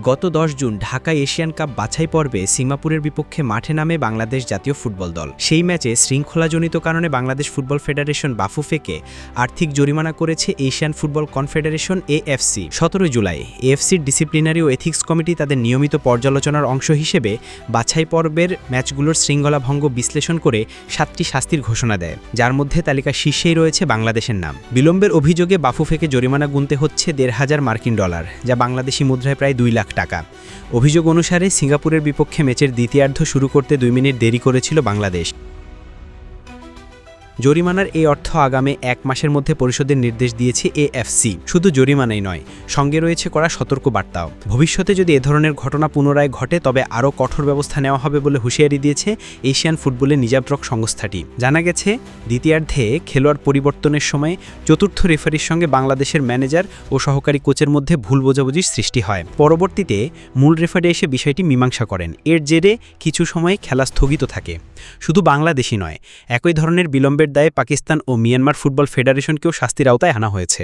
গত দশ June Dhaka Asian cup বাছাই পর্বে সিঙ্গাপুরের বিপক্ষে মাঠে নামে বাংলাদেশ জাতীয় ফুটবল দল। সেই ম্যাচে শৃঙ্খলাজনিত কারণে বাংলাদেশ ফুটবল ফেডারেশন বাফুফেকে আর্থিক জরিমানা করেছে এশিয়ান ফুটবল কনফেডারেশন এএফসি। সতেরো জুলাই, এএফসির ডিসিপ্লিনারি ও এথিক্স কমিটি তাদের নিয়মিত পর্যালোচনার অংশ হিসেবে বাছাই পর্বের ম্যাচগুলোর শৃঙ্খলা ভঙ্গ বিশ্লেষণ করে সাতটি শাস্তির ঘোষণা দেয়, যার মধ্যে তালিকা শীর্ষেই রয়েছে বাংলাদেশের নাম। বিলম্বের অভিযোগে বাফুফেকে জরিমানা গুনতে হচ্ছে দেড় হাজার মার্কিন ডলার, যা বাংলাদেশি মুদ্রায় প্রায় দুই লাখ টাকা। অভিযোগ অনুসারে সিঙ্গাপুরের বিপক্ষে ম্যাচের দ্বিতীয়ার্ধ শুরু করতে দুই মিনিট দেরি করেছিল বাংলাদেশ। জরিমানার এই অর্থ আগামী এক মাসের মধ্যে পরিশোধের নির্দেশ দিয়েছে এএফসি। শুধু জরিমানাই নয়, সঙ্গে রয়েছে করা সতর্ক বার্তাও ভবিষ্যতে যদি এ ধরনের ঘটনা পুনরায় ঘটে, তবে আরও কঠোর ব্যবস্থা নেওয়া হবে বলে হুঁশিয়ারি দিয়েছে এশিয়ান ফুটবলের নিজাবরক সংস্থাটি। জানা গেছে, দ্বিতীয়ার্ধে খেলোয়াড় পরিবর্তনের সময় চতুর্থ রেফারির সঙ্গে বাংলাদেশের ম্যানেজার ও সহকারী কোচের মধ্যে ভুল বোঝাবুঝির সৃষ্টি হয়। পরবর্তীতে মূল রেফারি এসে বিষয়টি মীমাংসা করেন। এর জেরে কিছু সময় খেলা স্থগিত থাকে। শুধু বাংলাদেশই নয়, একই ধরনের বিলম্বের দায়ে পাকিস্তান ও মিয়ানমার ফুটবল ফেডারেশনকেও শাস্তির আওতায় আনা হয়েছে।